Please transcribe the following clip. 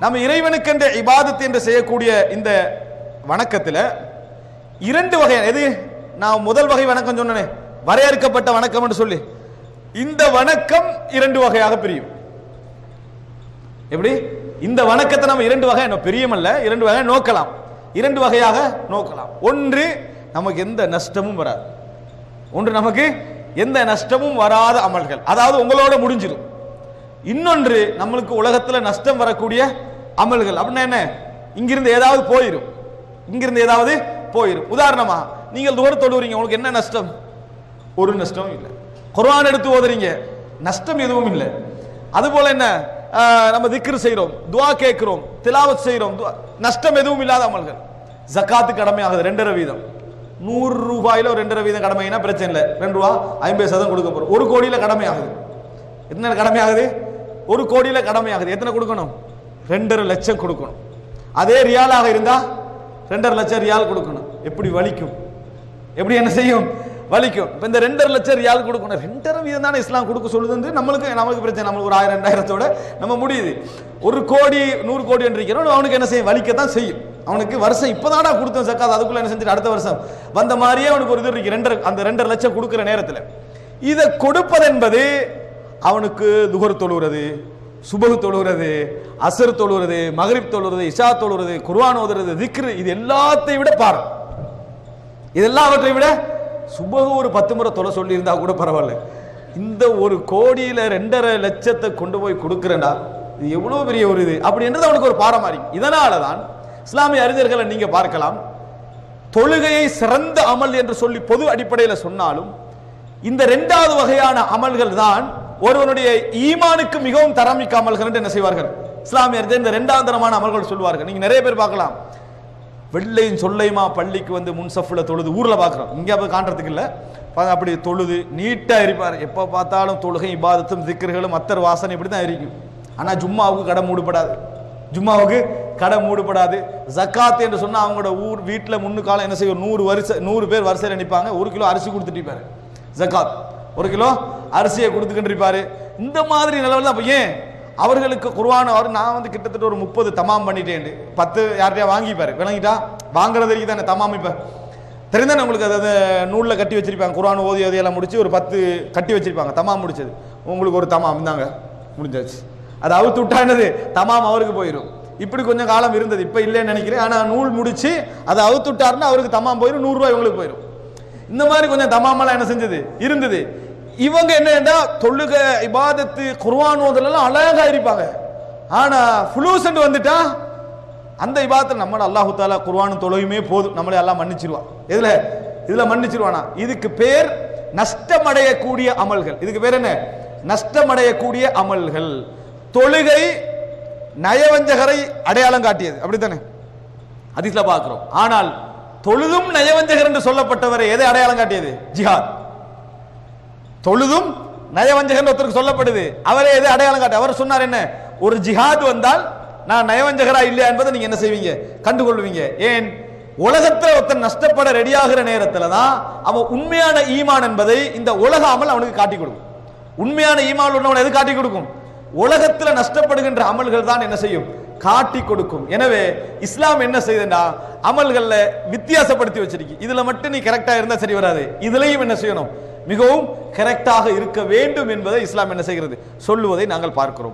நம்ம இறைவனுக்கென்ற இபாதத் என்று செய்யக்கூடிய இந்த வணக்கத்தில் இரண்டு வகை எது? நான் முதல் வகை வணக்கம் சொன்னனே. வரையறுக்கப்பட்ட வணக்கம் என்று சொல்லி. இந்த வணக்கம் இரண்டு வகையாக பிரியும். எப்படி? இந்த வணக்கத்தை நம்ம இரண்டு வகை என்ன பிரியமல்ல இரண்டு வகை நோக்கலாம். இரண்டு வகையாக நோக்கலாம். ஒன்று நமக்கு எந்த நஷ்டமும் வராது. ஒன்று நமக்கு எந்த நஷ்டமும் வராத அமல்கள். அதாவது உங்களோட முடிஞ்சிடும் இன்னொன்று நம்மளுக்கு உலகத்தில் நஷ்டம் வரக்கூடிய அமல்கள். அப்படின்னா என்ன? இங்கிருந்து ஏதாவது போயிடும் இங்கிருந்து ஏதாவது போயிடும் உதாரணமா நீங்கள் தூரம் தொழுவுறீங்க உங்களுக்கு என்ன நஷ்டம்? ஒரு நஷ்டமும் இல்லை. குர்ஆன் எடுத்து ஓதுறீங்க. நஷ்டம் எதுவும் இல்லை. அதுபோல என்ன? நம்ம திக்ரு செய்கிறோம் துவா கேட்கிறோம். திலாவத் செய்கிறோம் நஷ்டம் எதுவும் இல்லாத அமல்கள். ஜக்காத்து கடமையாகுது. ரெண்டரை வீதம். நூறு ரூபாயில ஒரு ரெண்டரை வீதம் கடமைனா பிரச்சனை இல்லை. ரெண்டு ரூபா ஐம்பது சதம் கொடுக்க போறோம். ஒரு கோடியில ஆகுது என்ன கடமையாகுது? ஒரு கோடியில் கடமையாகுது. எத்தனை கொடுக்கணும்? ரெண்டரை லட்சம் கொடுக்கணும். அதே ரியாலாக இருந்தால் ரெண்டரை லட்சம் ரியால் கொடுக்கணும். எப்படி வலிக்கும்? எப்படி என்ன செய்யும்? வலிக்கும். இப்போ இந்த ரெண்டரை லட்சம் ரியால் கொடுக்கணும். ரெண்டரை வீதம் தானே இஸ்லாம் கொடுக்க சொல்லுது நம்மளுக்கு நம்மளுக்கு பிரச்சனை. நம்மளுக்கு ஒரு ஆயிரம் ரெண்டாயிரத்தோட நம்ம முடியுது. ஒரு கோடி நூறு கோடி என்றிருக்கிறோம் அவனுக்கு என்ன செய்யும்? வலிக்கத்தான் செய்யும். அவனுக்கு வருஷம் இப்போதாடா கொடுத்தோம் சக்காது. அதுக்குள்ள என்ன செஞ்சுட்டு அடுத்த வருஷம் வந்த மாதிரியே அவனுக்கு ஒரு இது இருக்கு. ரெண்டரை அந்த ரெண்டரை லட்சம் கொடுக்குற நேரத்தில். இதை கொடுப்பது என்பது அவனுக்கு துகர் தொழுகிறது சுபகு தொழுகிறது அசர் தொழுகிறது மகரிப் தொழுகிறது இஷா தொழுகிறது குர்வான் ஓதுறது திக்ரு இது எல்லாத்தையும் விட பாரு. இதெல்லாவற்றை விட சுபகு ஒரு பத்து முறை தொலை சொல்லியிருந்தா கூட பரவாயில்ல. இந்த ஒரு கோடியில ரெண்டரை லட்சத்தை கொண்டு போய் கொடுக்குறேன்டா இது எவ்வளோ பெரிய ஒரு இது? அப்படின்றது அவனுக்கு ஒரு பாடம் இதனால தான் இஸ்லாமிய அறிஞர்களை நீங்கள் பார்க்கலாம். தொழுகையை சிறந்த அமல் என்று சொல்லி பொது அடிப்படையில் சொன்னாலும் இந்த ரெண்டாவது வகையான அமல்கள் தான் ஒருவனுடைய ஈமானுக்கு மிகவும் தரமிக்க அமல்கள் என்று என்ன செய்வார்கள்? இஸ்லாமியர் இந்த ரெண்டாம் தரமான அமல்கள் சொல்வார்கள். நீங்க நிறைய பேர் பார்க்கலாம். வெள்ளையும் சொல்லையுமா பள்ளிக்கு வந்து முன்சஃபில் தொழுது? ஊர்ல பார்க்குறோம். இங்க போய் காண்றதுக்கு இல்ல. அப்படி தொழுது நீட்டா இருப்பார். எப்போ பார்த்தாலும் தொழுகை இபாதத்தும் திக்கர்களும் அத்தர் வாசனை இப்படி தான் இருக்கும். ஆனா ஜும்மாவுக்கு கடை மூடப்படாது. ஜும்மாவுக்கு கடை மூடப்படாது. ஜக்காத் என்று சொன்னா அவங்களோட ஊர் வீட்டில் முன்னு காலம் என்ன செய்யும்? நூறு வரிசை நூறு பேர் வரிசையில் நிற்பாங்க ஒரு கிலோ அரிசி கொடுத்துட்டு இருப்பாரு. ஜக்காத். ஒரு கிலோ அரிசியை கொடுத்துக்கிண்டிருப்பார் இந்த மாதிரி நிலவில் அப்போ ஏன்? அவர்களுக்கு குருவான அவர் நான் வந்து கிட்டத்தட்ட ஒரு முப்பது தமாம் பண்ணிட்டேன் பத்து யார்கிட்டயா வாங்கிப்பாரு. விளங்கிட்டா? வாங்குறது வரைக்கும் தானே தமாம் இப்போ. தெரிந்தானே உங்களுக்கு அதாவது நூலில் கட்டி வச்சிருப்பாங்க. குர்ஆன் ஓதி ஓதியெல்லாம் முடிச்சு ஒரு பத்து கட்டி வச்சிருப்பாங்க. தமாம் முடிச்சது. உங்களுக்கு ஒரு தமாம் இந்தாங்க. முடிஞ்சாச்சு. அது அவுத்து விட்டானது தமாம் அவருக்கு போயிடும் இப்படி கொஞ்சம் காலம் இருந்தது. இப்போ இல்லைன்னு நினைக்கிறேன். ஆனால் நூல் முடிச்சு அதை அவுத்து விட்டாருன்னா அவருக்கு தமாம் போயிடும் நூறுரூவா இவங்களுக்கு போயிடும் இந்த மாதிரி கொஞ்சம் தமாமெல்லாம் என்ன செஞ்சது? இருந்தது. இவங்க என்னன்னா தொழுக இபாதத்து குர்வான் ஓதலாம் அழகா இருப்பாங்க ஆனா ஃபுளூசன்ட் வந்துட்டா அந்த இபாதத்தை நம்ம அல்லாஹு தாலா குர்ஆனும் தொழுகையுமே போதும். நம்மளே எல்லாம் மன்னிச்சிருவான் எதுல? இதுல மன்னிச்சிருவானா? இதுக்கு பேர் நஷ்டமடையக்கூடிய அமல்கள். இதுக்கு பேர் என்ன? நஷ்டமடையக்கூடிய அமல்கள். தொழுகை நயவஞ்சகரை அடையாளம் காட்டியது. அப்படித்தானே? அதிசல பார்க்கிறோம். ஆனால் தொழுதும் நயவஞ்சகர் என்று சொல்லப்பட்டவரை எதை அடையாளம் காட்டியது? ஜிஹாத். தொழுதும் நயவஞ்சகர் ஒருத்தருக்கு சொல்லப்படுது. அவரே எதை அடையாளம் காட்டி அவர் சொன்னார் என்ன? ஒரு ஜிஹாத் வந்தால் நான் நயவஞ்சகரா இல்லையா என்பதை நீங்க என்ன செய்வீங்க? கண்டுகொள்வீங்க. ஏன்? உலகத்தில் ஒருத்தன் நஷ்டப்பட ரெடியாகிற நேரத்தில் தான் அவன் உண்மையான ஈமான் என்பதை இந்த உலக அமல் அவனுக்கு காட்டி கொடுக்கும். உண்மையான ஈமான் உள்ளவன் எது காட்டி கொடுக்கும்? உலகத்தில் நஷ்டப்படுகின்ற அமல்கள் தான் என்ன செய்யும்? காட்டி கொடுக்கும். எனவே இஸ்லாம் என்ன செய்யுதுன்னா அமல்கள்ல வித்தியாசப்படுத்தி வச்சிருக்கு. இதுல மட்டும் நீ கரெக்டா இருந்தா சரி வராது. இதுலயும் என்ன செய்யணும்? மிகவும் கரெக்டாக இருக்க வேண்டும் என்பதை இஸ்லாம் என்ன செய்கிறது? சொல்லுவதை நாங்கள் பார்க்கிறோம்.